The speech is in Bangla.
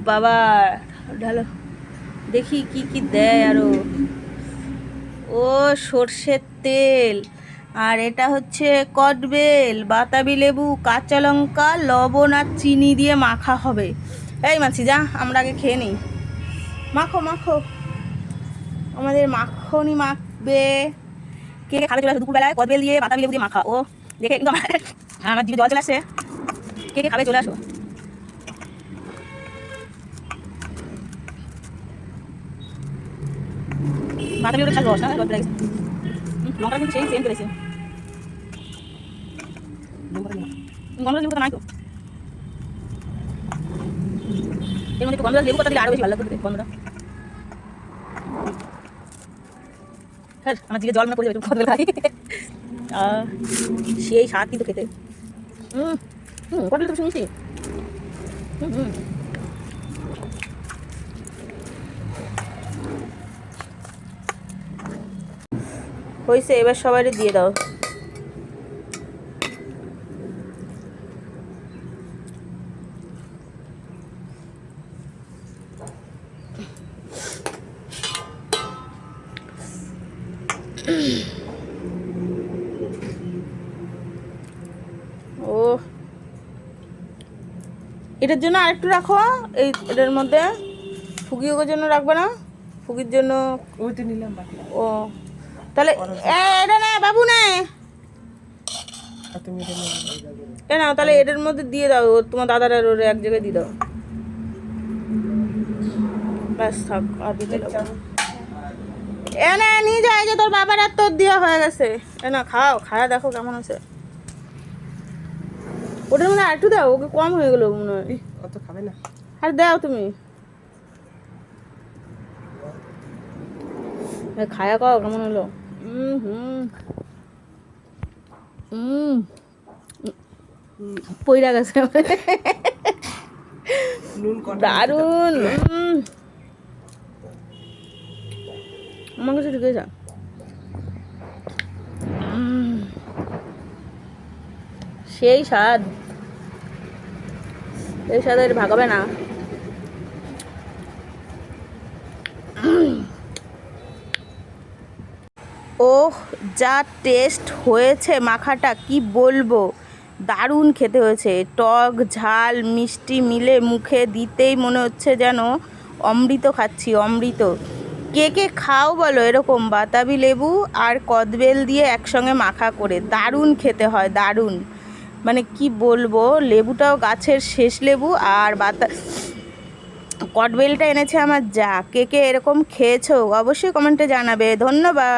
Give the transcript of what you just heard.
বাবা, ঢালো। দেখি কি কি দেয় আরও। ও সর্ষের তেল। আর এটা হচ্ছে কটবেল বাতাবি লেবু, কাঁচা লঙ্কা, লবণ আর চিনি দিয়ে মাখা হবে। এই মাছি, যা, আমরা আগে খেয়ে নিই। মাখো মাখো। আমাদের মাখনই মাখবে। কে খাবে চলে দুপুরবেলায়, কদবেল দিয়ে, বাতাবি লেবু দিয়ে মাখা। ও, দেখে কিন্তু আমার জিভে জল চলে আসে। কে কে খাবে চলে আসো। বাতাবি লেবুটা ছাড় রস না লাগছে লঙ্কা কিন্তু সেই সেম করেছে গন্ধরাজ লেবু নাই তো? এর মধ্যে গন্ধরাজ লেবু কথা দিলে আরও বেশি ভালো লাগবে গন্ধটা। হ্যাঁ আমার জিভে জল না পড়ে যাবে কদবেল খাই আহ, সেই স্বাদ কিন্তু খেতে। হুম হুম কদবেল তো শুনছি। হুম হুম। হয়েছে এবার সবাই দিয়ে দাও। ও। এটার জন্য আরেকটু রাখো এই এটার মধ্যে। ফুগিওর জন্য রাখবে না ফুগির জন্য ওই তো নিলাম বাকি। ও। তাহলে এটা না বাবু না। এটা এ না তাহলে এটার মধ্যে দিয়ে দাও তোমার দাদার ওর এক জায়গায় দিয়ে দাও। ব্যাস থাক আর দিতে এ না নিয়ে যে তোর বাবার আর তোর দেওয়া হয়ে গেছে। এ না খাও খায়া দেখো কেমন আছে। ওটার একটু দাও ওকে কম হয়ে গেলো মনে হয়। অত খাবে না। আর দাও তুমি। খায়া খাও কেমন হলো? হুম হুম হুম পইরা গেছে উম। আমার কাছে ঢুকে যা। সেই স্বাদ। এই স্বাদের ভাগাবে না। ওহ, যা টেস্ট হয়েছে মাখাটা, কি বলব? দারুণ খেতে হয়েছে। টক, ঝাল, মিষ্টি মিলে মুখে দিতেই মনে হচ্ছে যেন অমৃত খাচ্ছি, অমৃত। কে কে খাও বলো এরকম বাতাবি লেবু আর কদবেল দিয়ে একসঙ্গে মাখা করে। দারুণ খেতে হয়, দারুণ। মানে কি বলব, লেবুটাও গাছের শেষ লেবু আর বাতা কটবেলটা এনেছে আমার যা। কে কে এরকম খেয়েছো অবশ্যই কমেন্টে জানাবে। ধন্যবাদ।